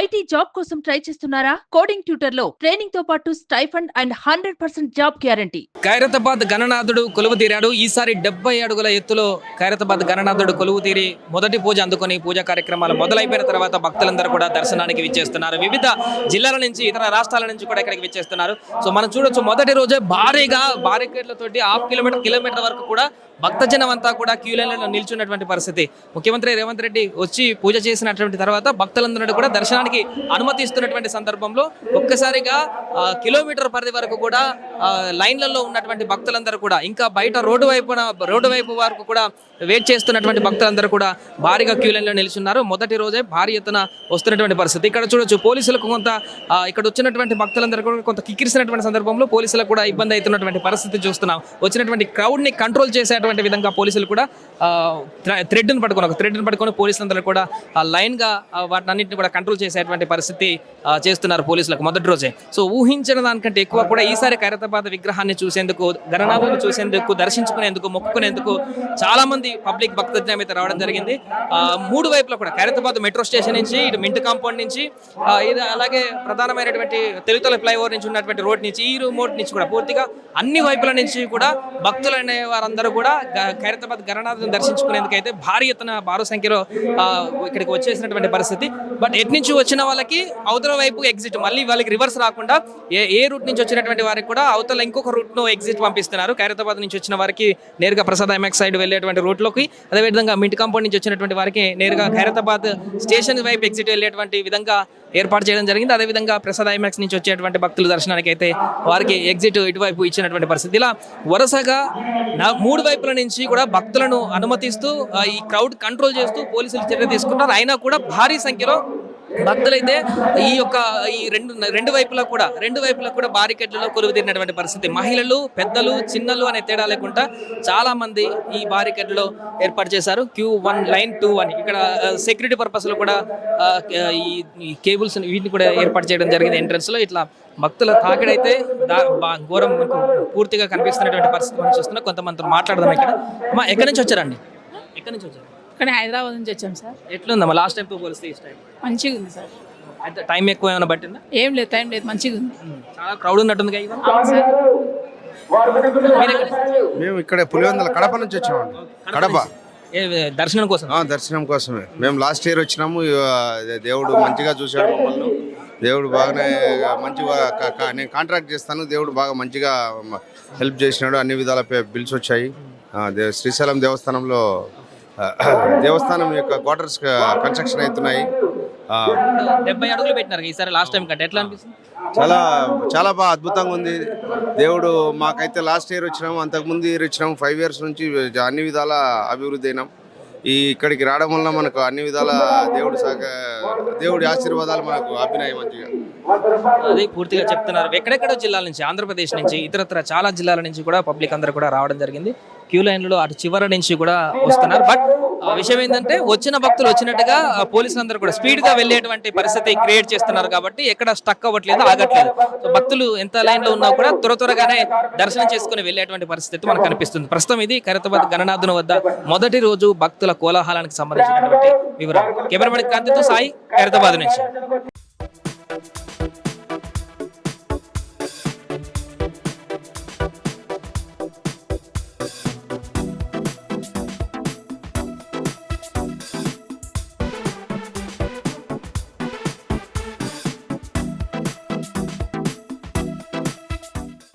IT job కోసం try చేస్తున్నారా? Coding ట్యూటర్లో ట్రైనింగ్తో పాటు stipend and hundred percent job guarantee. Khairatabad గణనాథుడు కొలువు తీరాడు. ఈసారి డెబ్బై అడుగుల ఎత్తులో ఖైరతాబాద్ గణనాథుడు కొలువు తీరి మొదటి పూజ అందుకుని పూజా కార్యక్రమాలు మొదలైపోయిన తర్వాత భక్తులందరూ కూడా దర్శనానికి విచ్చేస్తున్నారు. వివిధ జిల్లాల నుంచి ఇతర రాష్ట్రాల నుంచి కూడా ఇక్కడికి విచ్చేస్తున్నారు. సో మనం చూడొచ్చు మొదటి రోజే భారీగా బారికేడ్లతోటి హాఫ్ కిలోమీటర్ కిలోమీటర్ వరకు కూడా భక్తజనం అంతా కూడా క్యూ లైన్లలో నిల్చున్నటువంటి పరిస్థితి. ముఖ్యమంత్రి రేవంత్ రెడ్డి వచ్చి పూజ చేసినటువంటి తర్వాత భక్తులందరూ కూడా దర్శనం దర్శనానికి అనుమతి ఇస్తున్నటువంటి సందర్భంలో ఒక్కసారిగా కిలోమీటర్ పరిధి వరకు కూడా లైన్లలో ఉన్నటువంటి భక్తులందరూ కూడా ఇంకా బయట రోడ్డు వైపున రోడ్డు వైపు వరకు కూడా వెయిట్ చేస్తున్నటువంటి భక్తులందరూ కూడా భారీగా క్యూ లైన్లో నిల్చున్నారు. మొదటి రోజే భారీ ఎత్తున వస్తున్నటువంటి పరిస్థితి. ఇక్కడ చూడొచ్చు పోలీసులకు కొంత ఇక్కడ వచ్చినటువంటి భక్తులందరూ కూడా కొంత కిక్కిరిసినటువంటి సందర్భంలో పోలీసులకు కూడా ఇబ్బంది అవుతున్నటువంటి పరిస్థితి చూస్తున్నాం. వచ్చినటువంటి క్రౌడ్ని కంట్రోల్ చేసేటువంటి విధంగా పోలీసులు కూడా థ్రెడ్ని పట్టుకొని ఒక థ్రెడ్ని పట్టుకొని పోలీసులందరూ కూడా లైన్గా అన్నింటిని కూడా కంట్రోల్ చేసి చేసేటువంటి పరిస్థితి చేస్తున్నారు పోలీసులకు మొదటి రోజే. సో ఊహించిన దానికంటే ఎక్కువ కూడా ఈసారి ఖైరతాబాద్ విగ్రహాన్ని చూసేందుకు గణనాథుని చూసేందుకు దర్శించుకునేందుకు మొక్కుకునేందుకు చాలా మంది పబ్లిక్ భక్తజ్ఞం అయితే రావడం జరిగింది. మూడు వైపులా కూడా ఖైరతాబాద్ మెట్రో స్టేషన్ నుంచి ఇటు మింట్ కాంపౌండ్ నుంచి ఇది అలాగే ప్రధానమైనటువంటి తెలుగుతల ఫ్లైఓవర్ నుంచి ఉన్నటువంటి రోడ్ నుంచి ఈ రోడ్ నుంచి కూడా పూర్తిగా అన్ని వైపుల నుంచి కూడా భక్తులు అనే వారందరూ కూడా ఖైరతాబాద్ గణనాథుని దర్శించుకునేందుకు అయితే భారీ ఎత్తున భారీ సంఖ్యలో ఇక్కడికి వచ్చేసినటువంటి పరిస్థితి. బట్ ఎట్నుంచి నుంచి వచ్చిన వాళ్ళకి అవతల వైపు ఎగ్జిట్ మళ్ళీ వాళ్ళకి రివర్స్ రాకుండా ఏ ఏ రూట్ నుంచి వచ్చినటువంటి వారికి కూడా అవతల ఇంకొక రూట్ను ఎగ్జిట్ పంపిస్తున్నారు. ఖైరతాబాద్ నుంచి వచ్చిన వారికి నేరుగా ప్రసాద్ ఎంఎక్స్ సైడ్ వెళ్ళేటువంటి రూట్లోకి అదేవిధంగా మింట్ కాంపౌండ్ నుంచి వచ్చినటువంటి వారికి నేరుగా ఖైరతాబాద్ స్టేషన్ వైపు ఎగ్జిట్ వెళ్ళేటువంటి విధంగా ఏర్పాటు చేయడం జరిగింది. అదేవిధంగా ప్రసాద్ ఐమాక్స్ నుంచి వచ్చేటువంటి భక్తుల దర్శనానికి అయితే వారికి ఎగ్జిట్ ఇటువైపు ఇచ్చినటువంటి పరిస్థితి. ఇలా వరుసగా నా- మూడు వైపుల నుంచి కూడా భక్తులను అనుమతిస్తూ ఈ క్రౌడ్ కంట్రోల్ చేస్తూ పోలీసులు చర్య తీసుకుంటారు అయినా కూడా భారీ సంఖ్యలో భక్తులైతే ఈ యొక్క ఈ రెండు రెండు వైపులా కూడా రెండు వైపులా కూడా బారికెట్లలో కొలువు తిరిగినటువంటి పరిస్థితి. మహిళలు పెద్దలు చిన్నలు అనే తేడా లేకుండా చాలా మంది ఈ బారికెట్లో ఏర్పాటు చేశారు. Queue one line two one. ఇక్కడ సెక్యూరిటీ పర్పస్లో కూడా ఈ కేబుల్స్ వీటిని కూడా ఏర్పాటు చేయడం జరిగింది ఎంట్రన్స్లో ఇట్లా భక్తుల తాకిడైతే దా- బా- ఘోరం పూర్తిగా కనిపిస్తున్నటువంటి పరిస్థితి మనం చూస్తున్నాం. కొంతమంది మాట్లాడదాం ఇక్కడ. అమ్మా ఎక్కడి నుంచి వచ్చారండి? ఎక్కడి నుంచి వచ్చారు? ఇక్కడ హైదరాబాద్ నుంచి వచ్చాం సార్. ఎట్లుందమ్మా లాస్ట్ టైంతో పోలిస్తే ఈ టైం. మంచిగా ఉంది సార్. అయితే టైం ఎక్కువ ఏమైనా పట్టిందా? ఏం లేదు టైం లేదు మంచిగా ఉంది. చాలా క్రౌడ్ ఉన్నట్టుంది కదా అవును సార్. మీరు ఎక్కడ? మేము ఇక్కడ పులివెందుల కడప నుంచి వచ్చామండి. కడప ఏ దర్శనం కోసం? ఆ, దర్శనం కోసమే. మేము లాస్ట్ ఇయర్ వచ్చినాము దేవుడు మంచిగా చూశాడు మమ్మల్ని. దేవుడు బాగానే మంచిగా క- క- నేను కాంట్రాక్ట్ చేస్తాను దేవుడు బాగా మంచిగా హెల్ప్ చేసినాడు అన్ని విధాల బిల్స్ వచ్చాయి. ఆ, దే- శ్రీశైలం దేవస్థానంలో దేవస్థానం యొక్క క్వార్టర్స్ కన్స్ట్రక్షన్ అవుతున్నాయి. డెబ్బై అడుగులు పెట్టినారు ఈసారి లాస్ట్ టైం కంటే. ఎట్లా అనిపిస్తుంది? చాలా చాలా బాగా అద్భుతంగా ఉంది. దేవుడు మాకైతే లాస్ట్ ఇయర్ వచ్చినాము అంతకుముందు ఇయర్ వచ్చినాము ఫైవ్ ఇయర్స్ నుంచి అన్ని విధాల అభివృద్ధి అయినాం. ఈ ఇక్కడికి రావడం వల్ల మనకు అన్ని విధాల దేవుడు సహక దేవుడి ఆశీర్వాదాలు మనకు అభినయం మంచిగా. అది పూర్తిగా చెప్తున్నారు. ఎక్కడెక్కడో జిల్లాల నుంచి ఆంధ్రప్రదేశ్ నుంచి ఇతరత్ర చాలా జిల్లాల నుంచి కూడా పబ్లిక్ అందరూ కూడా రావడం జరిగింది. క్యూ లైన్లో అటు చివరి నుంచి కూడా వస్తున్నారు. బట్ ఆ విషయం ఏంటంటే వచ్చిన భక్తులు వచ్చినట్టుగా పోలీసులు అందరూ కూడా స్పీడ్గా వెళ్ళేటువంటి పరిస్థితి క్రియేట్ చేస్తున్నారు కాబట్టి ఎక్కడ స్టక్ అవ్వట్లేదు ఆగట్లేదు. సో భక్తులు ఎంత లైన్లో ఉన్నా కూడా త్వర త్వరగానే దర్శనం చేసుకుని వెళ్ళేటువంటి పరిస్థితి మనకు కనిపిస్తుంది. ప్రస్తుతం ఇది ఖైరతాబాద్ గణనాథుని వద్ద మొదటి రోజు భక్తుల కోలాహలానికి సంబంధించినటువంటి వివరాలు. కెమెరామెన్ కాంతితో సాయి ఖైరతాబాద్ నుంచి.